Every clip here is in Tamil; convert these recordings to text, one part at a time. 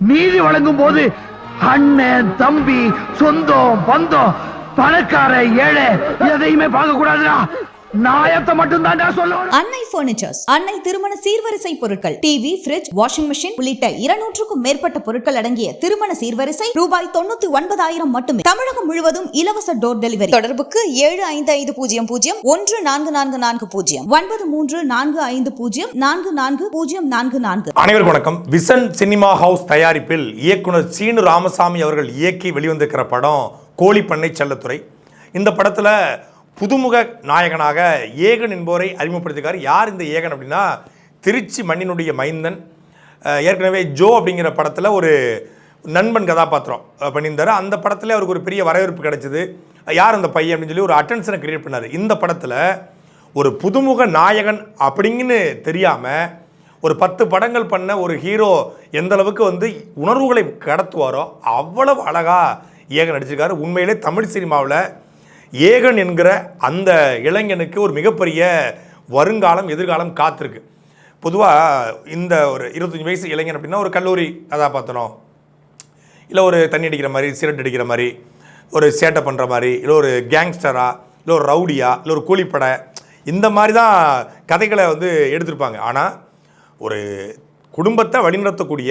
நீதி வழங்கும் போது அண்ணன் தம்பி சொந்தம் பந்தம் பணக்கார ஏழை எதையுமே பார்க்க கூடாதுடா நாயத்தை மட்டும் தான் சொல்லுவேன் அன்னை பர்னிச்சர்ஸ் அன்னை திருமண சீர்வரிசை பொருட்கள் டிவி ஃபிரிட்ஜ் வாஷிங் மிஷின் உள்ளிட்ட இருநூற்றுக்கும் மேற்பட்ட பொருட்கள் அடங்கிய திருமண சீர்வரிசை ரூபாய் தொண்ணூத்தி ஒன்பதாயிரம் மட்டுமே. தமிழகம் முழுவதும் இலவச டோர் டெலிவரி தொடர்புக்கு ஏழு ஐந்து ஐந்து பூஜ்ஜியம் பூஜ்ஜியம் ஒன்று நான்கு நான்கு நான்கு பூஜ்ஜியம் ஒன்பது மூன்று நான்கு ஐந்து பூஜ்ஜியம் நான்கு நான்கு பூஜ்ஜியம் நான்கு நான்கு. அனைவருக்கும் வணக்கம். விசன் சினிமா ஹவுஸ் தயாரிப்பில் இயக்குனர் சீனு ராமசாமி அவர்கள் இயக்கி வெளிவந்திருக்கிற படம் கோழிப்பண்ணை செல்லத்துறை. இந்த படத்தில் புதுமுக நாயகனாக ஏகன் என்பவரை அறிமுகப்படுத்திருக்கார் யார் இந்த ஏகன் அப்படின்னா திருச்சி மண்ணினுடைய மைந்தன். ஏற்கனவே ஜோ அப்படிங்கிற படத்தில் ஒரு நண்பன் கதாபாத்திரம் பண்ணியிருந்தார். அந்த படத்தில் அவருக்கு ஒரு பெரிய வரவேற்பு கிடைச்சிது. யார் அந்த பையன் அப்படின்னு சொல்லி ஒரு அட்டென்ஷனை கிரியேட் பண்ணார். இந்த படத்தில் ஒரு புதுமுக நாயகன் அப்படிங்கன்னு தெரியாமல் ஒரு பத்து படங்கள் பண்ண ஒரு ஹீரோ எந்த அளவுக்கு வந்து உணர்வுகளை கடத்துவாரோ அவ்வளவு அழகாக ஏகன் நடிச்சிருக்காரு. உண்மையிலே தமிழ் சினிமாவில் ஏகன் என்கிற அந்த இளைஞனுக்கு ஒரு மிகப்பெரிய வருங்காலம் எதிர்காலம் காத்திருக்கு. பொதுவாக இந்த ஒரு இருபத்தஞ்சி வயசு இளைஞன் அப்படின்னா ஒரு கல்லூரி கதாபாத்திரம். இல்லை ஒரு தண்ணி அடிக்கிற மாதிரி சிரட் அடிக்கிற மாதிரி ஒரு சேட்டை பண்ணுற மாதிரி இல்லை ஒரு கேங்ஸ்டரா இல்லை ஒரு ரவுடியா இல்லை ஒரு கூலிப்படை இந்த மாதிரி தான் கதைகளை வந்து எடுத்திருப்பாங்க. ஆனால் ஒரு குடும்பத்தை வழிநடத்தக்கூடிய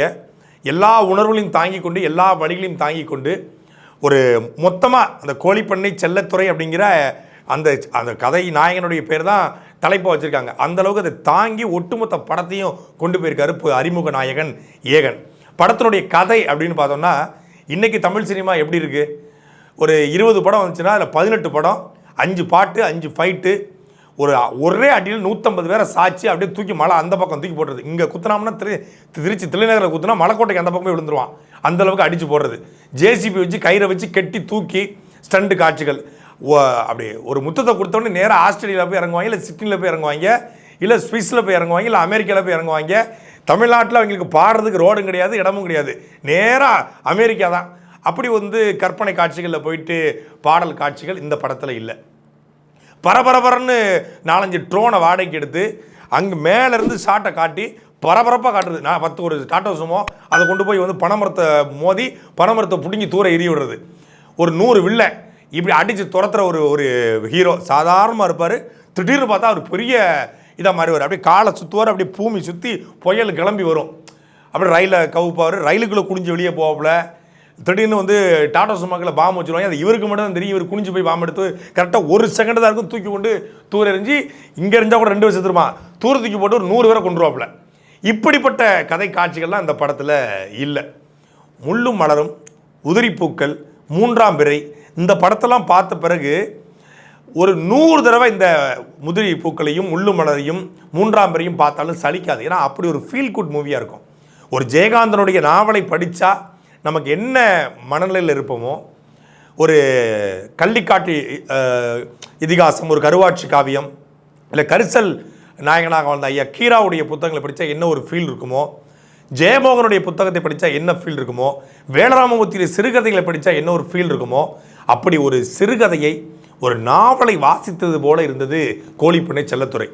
எல்லா உணர்வுகளையும் தாங்கி கொண்டு எல்லா வழிகளையும் தாங்கி கொண்டு ஒரு மொத்தமாக அந்த கோழிப்பண்ணை செல்லத்துறை அப்படிங்கிற அந்த அந்த கதை நாயகனுடைய பேர் தான் தலைப்பாக வச்சுருக்காங்க அந்தளவுக்கு அதை தாங்கி ஒட்டுமொத்த படத்தையும் கொண்டு போயிருக்காரு அறிமுக நாயகன் ஏகன். படத்தினுடைய கதை அப்படின்னு பார்த்தோம்னா இன்றைக்கி தமிழ் சினிமா எப்படி இருக்குது ஒரு இருபது படம் வந்துச்சுன்னா அதில் பதினெட்டு படம் அஞ்சு பாட்டு அஞ்சு ஃபைட்டு ஒரு ஒரே அடியில் நூற்றம்பது பேரை சாட்சி அப்படியே தூக்கி மலை அந்த பக்கம் தூக்கி போடுறது இங்கே குத்துனாம்னா திரு திருச்சி தலைநகரில் குத்துனா மலைக்கோட்டைக்கு அந்த பக்கமே விழுந்துருவான். அந்தளவுக்கு அடித்து போடுறது. ஜேசிபி வச்சு கயிறை வச்சு கெட்டி தூக்கி ஸ்டண்டு காட்சிகள். ஓ அப்படி ஒரு முத்தத்தை கொடுத்தோடனே நேராக ஆஸ்திரேலியாவில் போய் இறங்குவாங்க இல்லை சிட்னியில் போய் இறங்குவாங்க இல்லை ஸ்விஸில் போய் இறங்குவாங்க இல்லை அமெரிக்காவில் போய் இறங்குவாங்க. தமிழ்நாட்டில் அவங்களுக்கு பாடுறதுக்கு ரோடும் கிடையாது இடமும் கிடையாது. நேராக அமெரிக்கா தான். அப்படி வந்து கற்பனை காட்சிகளில் போயிட்டு பாடல் காட்சிகள் இந்த படத்தில் இல்லை. பரபரபரன்னு நாலஞ்சு ட்ரோனை வாடகைக்கு எடுத்து அங்கே மேலேருந்து ஷாட்டை காட்டி பரபரப்பாக காட்டுறது. நான் பத்து ஒரு டாட்டா சுமோ அதை கொண்டு போய் வந்து பனைமரத்தை மோதி பனைமரத்தை பிடுங்கி தூர எரிய விடுறது. ஒரு நூறு வில்லை இப்படி அடித்து துரத்துற ஒரு ஒரு ஹீரோ சாதாரணமாக இருப்பார். திடீர்னு பார்த்தா அவர் பெரிய இதாக மாறுவார். அப்படியே காலை சுற்றுவார் அப்படியே பூமி சுற்றி புயல் கிளம்பி வரும். அப்படியே ரயிலை கவுப்பார். ரயிலுக்குள்ளே குடிஞ்சு வெளியே போவாப்புல. திடீர்னு வந்து டாடா சுமாக்கில் பாம்பு வச்சுருவாங்க. அது இவருக்கு மட்டும் தான் தெரியும். இவர் குனிஞ்சு போய் பாம்பு எடுத்து கரெக்டாக ஒரு செகண்ட் தான் இருக்கும். தூக்கி கொண்டு தூர எறிஞ்சு இங்கே இருந்தால் கூட ரெண்டு வருஷம் திரும்ப தூர் தூக்கி போட்டு ஒரு நூறு பேரை கொண்டுருவாப்பில் இப்படிப்பட்ட கதை காட்சிகள்லாம் இந்த படத்தில் இல்லை. முள்ளும் மலரும் உதிரிப்பூக்கள் மூன்றாம் பிறை இந்த படத்தெல்லாம் பார்த்த பிறகு ஒரு நூறு தடவை இந்த முதிரி பூக்களையும் முள்ளு மலரையும் மூன்றாம் பிறையும் பார்த்தாலும் சலிக்காது. ஏன்னா அப்படி ஒரு ஃபீல் குட் மூவியாக இருக்கும். ஒரு ஜெயகாந்தனுடைய நாவலை படித்தா நமக்கு என்ன மனநிலையில் இருப்போமோ ஒரு கள்ளிக்காட்டு இதிகாசம் ஒரு கருவாட்சி காவியம் இல்லை கரிசல் நாயகனாக வந்த ஐயா கீராவுடைய புத்தகங்களை படித்தா என்ன ஒரு ஃபீல் இருக்குமோ ஜெயமோகனுடைய புத்தகத்தை படித்தா என்ன ஃபீல் இருக்குமோ வேலராமமூர்த்தியுடைய சிறுகதைகளை படித்தா என்ன ஒரு ஃபீல் இருக்குமோ அப்படி ஒரு சிறுகதையை ஒரு நாவலை வாசித்தது போல இருந்தது கோழிப்பண்ணை செல்லத்துறை.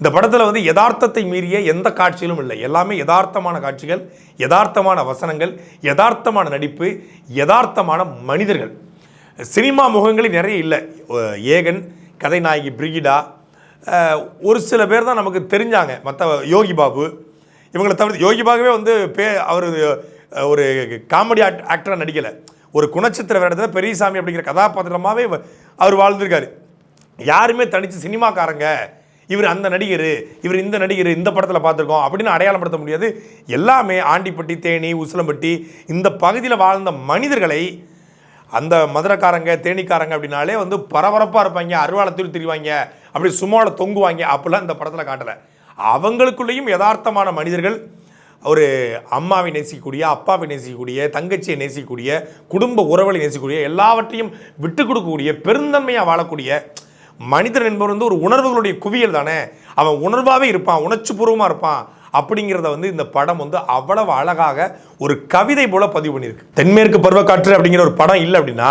இந்த படத்தில் வந்து யதார்த்தத்தை மீறிய எந்த காட்சிகளும் இல்லை. எல்லாமே யதார்த்தமான காட்சிகள் யதார்த்தமான வசனங்கள் யதார்த்தமான நடிப்பு யதார்த்தமான மனிதர்கள். சினிமா முகங்களே நிறைய இல்லை. ஏகன் கதைநாயகி பிரிகிடா ஒரு சில பேர் தான் நமக்கு தெரிஞ்சாங்க. மற்ற யோகி பாபு இவங்களை தவிர்த்து யோகி பாபுவே வந்து பே அவர் ஒரு காமெடி ஆக்ட் ஆக்டராக நடிக்கலை. ஒரு குணச்சித்திர வேடத்தில் பெரியசாமி அப்படிங்கிற கதாபாத்திரமாகவே அவர் வாழ்ந்திருக்காரு. யாருமே தனித்து சினிமாக்காரங்க. இவர் அந்த நடிகர் இவர் இந்த நடிகர் இந்த படத்தில் பார்த்துருக்கோம் அப்படின்னு அடையாளப்படுத்த முடியாது. எல்லாமே ஆண்டிப்பட்டி தேனி உசிலம்பட்டி இந்த பகுதியில் வாழ்ந்த மனிதர்களை அந்த மதுரைக்காரங்க தேனிக்காரங்க அப்படின்னாலே வந்து பரபரப்பாக இருப்பாங்க அருவாளத்தில் திரிவாங்க அப்படி சும்மாவில் தொங்குவாங்க அப்படிலாம் இந்த படத்தில் காட்டலை. அவங்களுக்குள்ளேயும் யதார்த்தமான மனிதர்கள் ஒரு அம்மாவை நேசிக்கக்கூடிய அப்பாவை நேசிக்கக்கூடிய தங்கச்சியை நேசிக்கக்கூடிய குடும்ப உறவுகளை நேசிக்கக்கூடிய எல்லாவற்றையும் விட்டு கொடுக்கக்கூடிய பெருந்தன்மையாக வாழக்கூடிய மனிதன் என்பவர் வந்து ஒரு உணர்வுகளுடைய குவியல் தானே? அவன் உணர்வாகவே இருப்பான் உணர்ச்சி பூர்வமாக இருப்பான் அப்படிங்கிறத வந்து இந்த படம் வந்து அவ்வளவு அழகாக ஒரு கவிதை போல பதிவு பண்ணியிருக்கு. தென்மேற்கு பருவக்காற்று அப்படிங்கிற ஒரு படம் இல்லை அப்படின்னா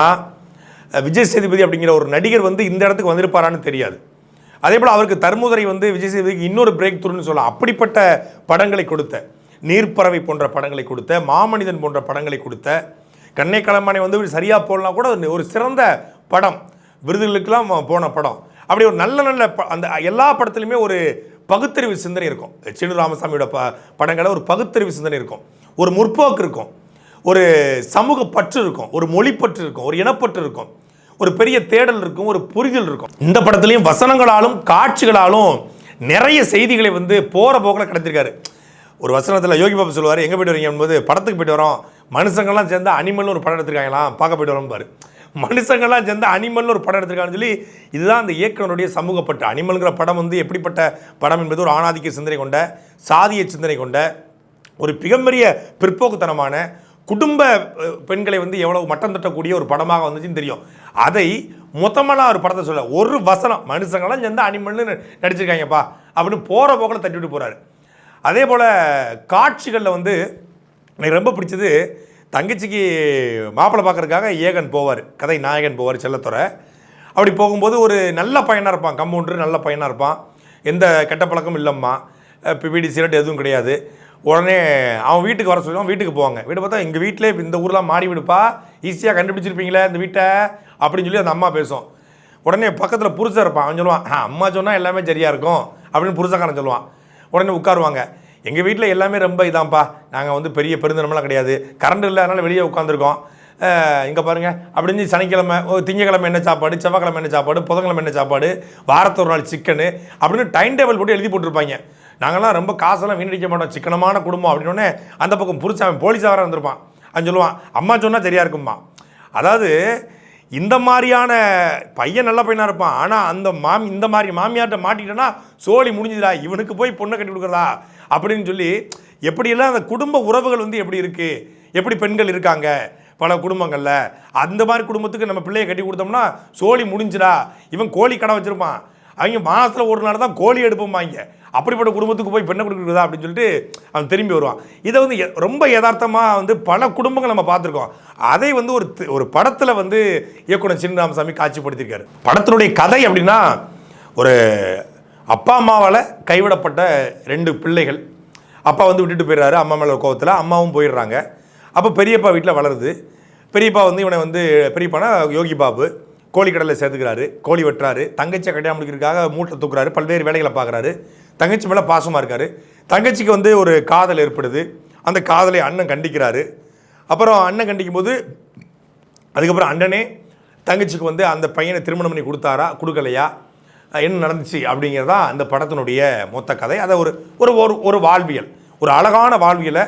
விஜய் சேதுபதி அப்படிங்கிற ஒரு நடிகர் வந்து இந்த இடத்துக்கு வந்திருப்பாரான்னு தெரியாது. அதே போல் அவருக்கு தர்மதுரை வந்து விஜய் சேதுபதிக்கு இன்னொரு பிரேக் த்ரூன்னு சொல்லலாம். அப்படிப்பட்ட படங்களை கொடுத்த நீர்ப்பறவை போன்ற படங்களை கொடுத்த மாமனிதன் போன்ற படங்களை கொடுத்த கண்ணை கலமானை வந்து சரியாக போடலாம் கூட ஒரு சிறந்த படம். விருதுகளுக்கெல்லாம் போன படம். அப்படி ஒரு நல்ல நல்ல ப- அந்த எல்லா படத்துலையுமே ஒரு பகுத்தறிவு சிந்தனை இருக்கும். சின்னு ராமசாமியோட ப படங்களை ஒரு பகுத்தறிவு சிந்தனை இருக்கும். ஒரு முற்போக்கு இருக்கும். ஒரு சமூக பற்று இருக்கும். ஒரு மொழிப்பற்று இருக்கும். ஒரு இனப்பற்று இருக்கும். ஒரு பெரிய தேடல் இருக்கும். ஒரு புரிதல் இருக்கும். இந்த படத்துலையும் வசனங்களாலும் காட்சிகளாலும் நிறைய செய்திகளை வந்து போகிற போக்கில் கிடைத்திருக்காரு ஒரு வசனத்தில் யோகி பாபு சொல்லுவார் எங்கே போயிட்டு வரீங்க? என்பது படத்துக்கு போயிட்டு வரோம். மனுஷங்கள்லாம் சேர்ந்து அனிமல்னு ஒரு படம் எடுத்துருக்காங்களாம். பார்க்க போயிட்டு வரோம்பாரு. மனுஷங்கள்லாம் சேர்ந்து அனிமல்னு ஒரு படம் எடுத்திருக்காங்கன்னு சொல்லி இதுதான் அந்த இயக்கனுடைய சமூகப்பட்ட அனிமல்ங்கிற படம் வந்து எப்படிப்பட்ட படம் என்பது ஒரு ஆணாதிக்க சிந்தனை கொண்ட சாதிய சிந்தனை கொண்ட ஒரு மிகப்பெரிய பிற்போக்குத்தனமான குடும்ப பெண்களை வந்து எவ்வளவு மட்டம் தட்டக்கூடிய ஒரு படமாக வந்துச்சுன்னு தெரியும். அதை மொத்தமெல்லாம் ஒரு படத்தை சொல்ல ஒரு வசனம் மனுஷங்களாம் சேர்ந்து அனிமல்னு நடிச்சிருக்காங்கப்பா அப்படின்னு போகிற போக்கில் தட்டி விட்டு போகிறாரு அதே போல் காட்சிகளில் வந்து எனக்கு ரொம்ப பிடிச்சது தங்கச்சிக்கு மாப்பிள்ளை பார்க்கறதுக்காக ஏகன் போவார் கதை நாயகன் போவார் செல்லத்துறை அப்படி போகும்போது ஒரு நல்ல பையனாக இருப்பான் கம்பவுண்டர் நல்ல பையனாக இருப்பான். எந்த கெட்ட பழக்கமும் இல்லைம்மா. பிபிடி பீடி சிகரெட் எதுவும் கிடையாது. உடனே அவன் வீட்டுக்கு வர சொல்லுவான் வீட்டுக்கு போவாங்க. வீடு பார்த்தா எங்கள் வீட்டிலே இந்த ஊர்லாம் மாடி விடுப்பா. ஈஸியாக கண்டுபிடிச்சிருப்பீங்களே இந்த வீட்டை அப்படின்னு சொல்லி அந்த அம்மா பேசும். உடனே பக்கத்தில் புருஷன் இருப்பான். அவன் சொல்லுவான் அம்மா சொன்னால் எல்லாமே சரியாக இருக்கும் அப்படின்னு புருஷக்காரன் சொல்லுவான். உடனே உட்காருவாங்க. எங்கள் வீட்டில் எல்லாமே ரொம்ப இதான்ப்பா நாங்கள் வந்து பெரிய பெருந்தனமெல்லாம் கிடையாது. கரண்ட் இல்லை அதனால் வெளியே உட்காந்துருக்கோம் இங்கே பாருங்க. அப்படின்னு சனிக்கிழமை திங்கக்கிழமை என்ன சாப்பாடு செவ்வாய்க்கிழமை என்ன சாப்பாடு புதன்கிழமை என்ன சாப்பாடு வாரத்து ஒரு நாள் சிக்கனு அப்படின்னு டைம் டேபிள் போட்டு எழுதி போட்டிருப்பாங்க. நாங்கள்லாம் ரொம்ப காசெல்லாம் வீணடிக்க மாட்டோம். சிக்கனமான குடும்பம் அப்படின்னோடனே அந்த பக்கம் புரிச்சவன் போலீஸாக இருந்திருப்பான். அவன் சொல்லுவான் அம்மா சொன்னால் சரியாக இருக்கும்மா. அதாவது இந்த மாதிரியான பையன் நல்ல பையனாக இருப்பான். ஆனால் அந்த மாமி இந்த மாதிரி மாமியார்கிட்ட மாட்டிக்கிட்டேன்னா சோழி முடிஞ்சுதா இவனுக்கு போய் பொண்ணை கட்டி கொடுக்குறதா? அப்படின்னு சொல்லி எப்படியெல்லாம் அந்த குடும்ப உறவுகள் வந்து எப்படி இருக்குது எப்படி பெண்கள் இருக்காங்க? பல குடும்பங்களில். அந்த மாதிரி குடும்பத்துக்கு நம்ம பிள்ளையை கட்டி கொடுத்தோம்னா சோழி முடிஞ்சிடா. இவன் கோழி கடை வச்சுருப்பான். அவங்க மாதத்தில் ஒரு நாள் தான் கோழி எடுப்போம்பாங்க அப்படிப்பட்ட குடும்பத்துக்கு போய் பெண்ணை கொடுக்குறதா அப்படின்னு சொல்லிட்டு அவன் திரும்பி வருவான். இதை வந்து எ- ரொம்ப யதார்த்தமாக வந்து பல குடும்பங்கள் நம்ம பார்த்துருக்கோம். அதை வந்து ஒரு ஒரு படத்தில் வந்து இயக்குனர் சின்னராமசாமி காட்சிப்படுத்தியிருக்காரு. படத்தினுடைய கதை அப்படின்னா ஒரு அப்பா அம்மாவால் கைவிடப்பட்ட ரெண்டு பிள்ளைகள். அப்பா வந்து விட்டுட்டு போயிடுறாரு அம்மா மேலே கோவத்தில். அம்மாவும் போயிடுறாங்க. அப்போ பெரியப்பா வீட்டில் வளருது. பெரியப்பா வந்து இவனை வந்து பெரியப்பானா யோகி பாபு. கோழிக்கடலை சேர்த்துக்கிறாரு கோழி வெட்டுறாரு. தங்கச்சியை கட்டியாக முடிக்கிறதுக்காக மூட்டை தூக்குறாரு பல்வேறு வேலைகளை பார்க்குறாரு. தங்கச்சி மேலே பாசமாக இருக்காரு. தங்கச்சிக்கு வந்து ஒரு காதல் ஏற்படுது. அந்த காதலை அண்ணன் கண்டிக்கிறாரு. அப்புறம் அண்ணன் கண்டிக்கும் போது அதுக்கப்புறம் அண்ணனே தங்கச்சிக்கு வந்து அந்த பையனை திருமணம் பண்ணி கொடுத்தாரா கொடுக்கலையா? என்ன நடந்துச்சு அப்படிங்கிறதா அந்த படத்தினுடைய மொத்த கதை. அதை ஒரு ஒரு ஒரு ஒரு வாழ்வியல் ஒரு அழகான வாழ்வியலை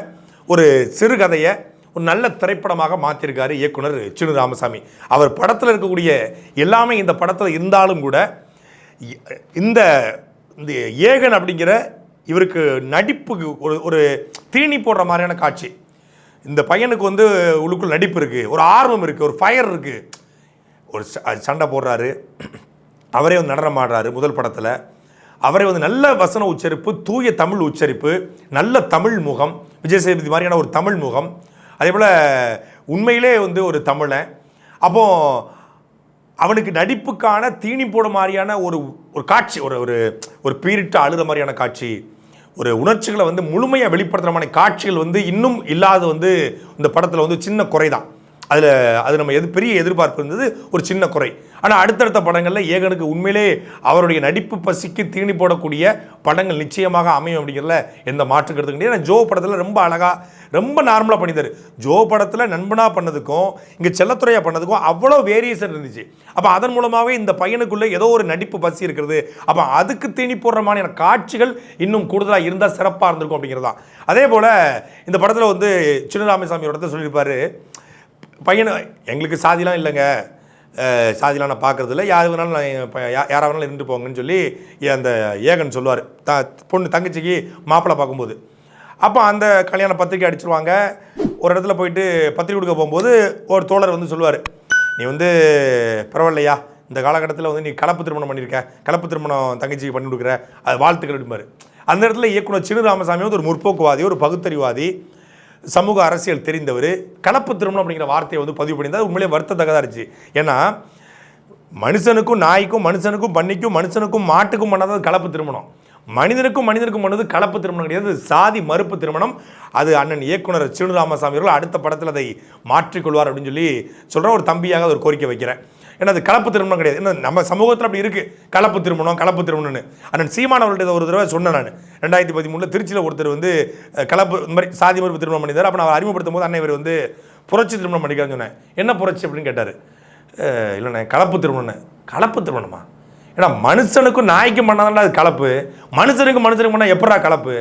ஒரு சிறுகதையை ஒரு நல்ல திரைப்படமாக மாற்றிருக்காரு இயக்குனர் சின்னு ராமசாமி. அவர் படத்தில் இருக்கக்கூடிய எல்லாமே இந்த படத்தில் இருந்தாலும் கூட இந்த இந்த ஏகன் அப்படிங்கிற இவருக்கு நடிப்புக்கு ஒரு ஒரு தீனி போடுற மாதிரியான காட்சி. இந்த பையனுக்கு வந்து உள்ளுக்குள் நடிப்பு இருக்குது ஒரு ஆர்வம் இருக்குது ஒரு ஃபயர் இருக்குது ஒரு ச- சண்டை போடுறாரு. அவரே வந்து நடனமாடுறாரு முதல் படத்தில். அவரே வந்து நல்ல வசன உச்சரிப்பு தூய தமிழ் உச்சரிப்பு நல்ல தமிழ் முகம் விஜய் சேதுபதி மாதிரியான ஒரு தமிழ் முகம். அதே போல் உண்மையிலே வந்து ஒரு தமிழன். அப்போ அவனுக்கு நடிப்புக்கான தீனி போட மாதிரியான ஒரு ஒரு காட்சி ஒரு ஒரு ஒரு பீரிட்டு அழுத மாதிரியான காட்சி ஒரு உணர்ச்சிகளை வந்து முழுமையாக வெளிப்படுத்துகிற மாதிரி காட்சிகள் வந்து இன்னும் இல்லாத வந்து இந்த படத்தில் வந்து சின்ன குறை தான் அதில் அது நம்ம எது பெரிய எதிர்பார்ப்பு இருந்தது? ஒரு சின்ன குறை. ஆனால் அடுத்தடுத்த படங்களில் ஏகனுக்கு உண்மையிலே அவருடைய நடிப்பு பசிக்கு தீனி போடக்கூடிய படங்கள் நிச்சயமாக அமையும் அப்படிங்கிறதுல எந்த மாற்று கருத்து கிடையாது. ஏன்னா ஜோ படத்தில் ரொம்ப அழகாக ரொம்ப நார்மலாக பண்ணித்தார் ஜோ படத்தில் நண்பனாக பண்ணதுக்கும் இங்கே செல்லத்துறையாக பண்ணதுக்கும் அவ்வளோ வேரியேஷன் இருந்துச்சு. அப்போ அதன் மூலமாகவே இந்த பையனுக்குள்ளே ஏதோ ஒரு நடிப்பு பசி இருக்கிறது. அப்போ அதுக்கு தீனி போடுற மாதிரியான காட்சிகள் இன்னும் கூடுதலாக இருந்தால் சிறப்பாக இருந்திருக்கும் அப்படிங்கிறது தான் அதே போல் இந்த படத்தில் வந்து சின்னராமசாமி இடத்த சொல்லியிருப்பார் பையனை எங்களுக்கு சாதிலாம் இல்லைங்க. சாதிலாம் நான் பார்க்கறதில்ல. யார் வேணாலும் நான் யாராக வேணாலும் இருந்து போங்கன்னு சொல்லி அந்த ஏகன் சொல்லுவார். த பொண்ணு தங்கச்சிக்கு மாப்பிள்ளை பார்க்கும்போது. அப்போ அந்த கல்யாண பத்திரிக்கை அடிச்சிருவாங்க. ஒரு இடத்துல போயிட்டு பத்திரிக்கை கொடுக்க போகும்போது ஒரு தோழர் வந்து சொல்லுவார். நீ வந்து பரவாயில்லையா? இந்த காலகட்டத்தில் வந்து நீ கலப்பு திருமணம் பண்ணியிருக்க கலப்பு திருமணம் தங்கச்சிக்கு பண்ணி கொடுக்குற. அது வாழ்த்துக்கள் அப்படிம்பாரு. அந்த இடத்துல இயக்குனர் சிறு ராமசாமி வந்து ஒரு முற்போக்குவாதி ஒரு பகுத்தறிவாதி. சமூக அரசியல் தெரிந்தவர் கலப்பு திருமணம் அப்படிங்கிற வார்த்தையை வந்து பதிவு பண்ணியிருந்தா உண்மையிலே வருத்தத்தக்கதாக இருந்துச்சு. ஏன்னா மனுஷனுக்கும் நாய்க்கும் மனுஷனுக்கும் பண்ணிக்கும் மனுஷனுக்கும் மாட்டுக்கும் பண்ணாதது கலப்பு திருமணம். மனிதனுக்கும் மனிதனுக்கும் பண்ணது கலப்பு திருமணம் கிடையாது. சாதி மறுப்பு திருமணம். அது அண்ணன் இயக்குனர் சீனு ராமசாமி அவர்கள் அடுத்த படத்தில் அதை மாற்றிக்கொள்வார் அப்படின்னு சொல்லி சொல்கிற ஒரு தம்பியாக ஒரு கோரிக்கை வைக்கிறேன். ஏன்னா அது கலப்பு திருமணம் கிடையாது. ஏன்னா நம்ம சமூகத்தில் அப்படி இருக்குது கலப்பு திருமணம் கலப்பு திருமணம்னு. அண்ணன் சீமானவர்கள்ட்ட ஒரு தடவை சொன்னேன் நான். ரெண்டாயிரத்தி பதிமூணில் திருச்சியில் ஒருத்தர் வந்து கலப்பு இந்த மாதிரி சாதி மறுப்பு திருமணம் பண்ணியிருந்தார். அப்போ நான் அறிமுகப்படுத்தும் போது அண்ணன் இவர் வந்து புரட்சி திருமணம் பண்ணிக்கிறான்னு சொன்னேன். என்ன புரட்சி அப்படின்னு கேட்டார். இல்லைண்ணே கலப்பு திருமணம்ண்ணே கலப்பு திருமணமா? ஏன்னா மனுஷனுக்கும் நாய்க்கும் பண்ணாதான் அது கலப்பு. மனுஷனுக்கும் மனுஷனுக்கு பண்ணால் எப்படா கலப்பு?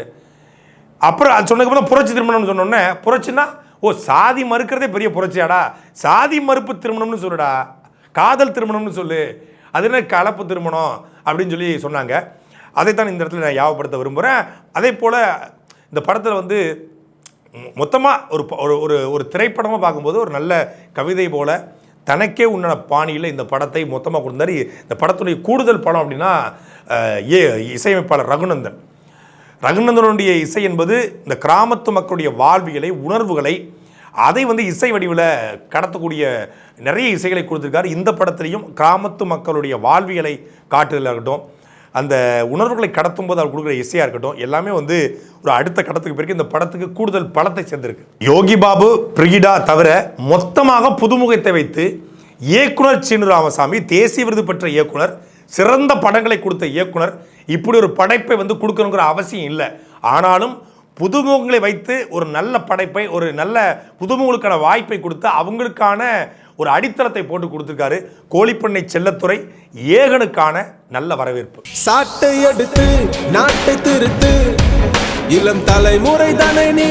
அப்புறம் அது சொன்னதுக்கு தான் புரட்சி திருமணம்னு சொன்னோன்னே புரட்சின்னா ஓ சாதி மறுக்கிறதே பெரிய புரட்சியாடா. சாதி மறுப்பு திருமணம்னு சொல்லுடா. காதல் திருமணம்னு சொல்லு அது என்ன கலப்பு திருமணம் அப்படின்னு சொல்லி சொன்னாங்க. அதைத்தான் இந்த இடத்துல நான் யாவப்படுத்த விரும்புகிறேன் அதே போல் இந்த படத்தில் வந்து மொத்தமாக ஒரு ப- ஒரு ஒரு ஒரு திரைப்படமாக பார்க்கும்போது ஒரு நல்ல கவிதை போல் தனக்கே உண்டான பாணியில் இந்த படத்தை மொத்தமாக கொடுத்தாரு. இந்த படத்துடைய கூடுதல் படம் அப்படின்னா ஏ இசையமைப்பாளர் ரகுநந்தன். ரகுநந்தனுடைய இசை என்பது இந்த கிராமத்து மக்களுடைய வாழ்வியலை உணர்வுகளை அதை வந்து இசை வடிவில் கடத்தக்கூடிய நிறைய இசைகளை கொடுத்துருக்காரு. இந்த படத்திலையும் கிராமத்து மக்களுடைய வாழ்வியலை காட்டுதலாக இருக்கட்டும் அந்த உணர்வுகளை கடத்தும் போது அவர் கொடுக்குற இசையாக இருக்கட்டும் எல்லாமே வந்து ஒரு அடுத்த கடத்துக்கு பிறகு இந்த படத்துக்கு கூடுதல் பலத்தை சேர்ந்திருக்கு. யோகி பாபு பிரிகிடா தவிர மொத்தமாக புதுமுகத்தை வைத்து இயக்குனர் சீனு ராமசாமி தேசிய விருது பெற்ற இயக்குனர் சிறந்த படங்களை கொடுத்த இயக்குனர் இப்படி ஒரு படைப்பை வந்து கொடுக்கணுங்கிற அவசியம் இல்லை. ஆனாலும் புதுமுகங்களை வைத்து ஒரு நல்ல படைப்பை ஒரு நல்ல புதுமுகங்களுக்கான வாய்ப்பை கொடுத்து அவங்களுக்கான ஒரு அடித்தளத்தை போட்டு கொடுத்துருக்காரு கோழிப்பண்ணை செல்லத்துறை ஏகனுக்கான நல்ல வரவேற்பு. சாட்டை எடுத்து நாட்டை திருத்து இளம் தலைமுறை தானே நீ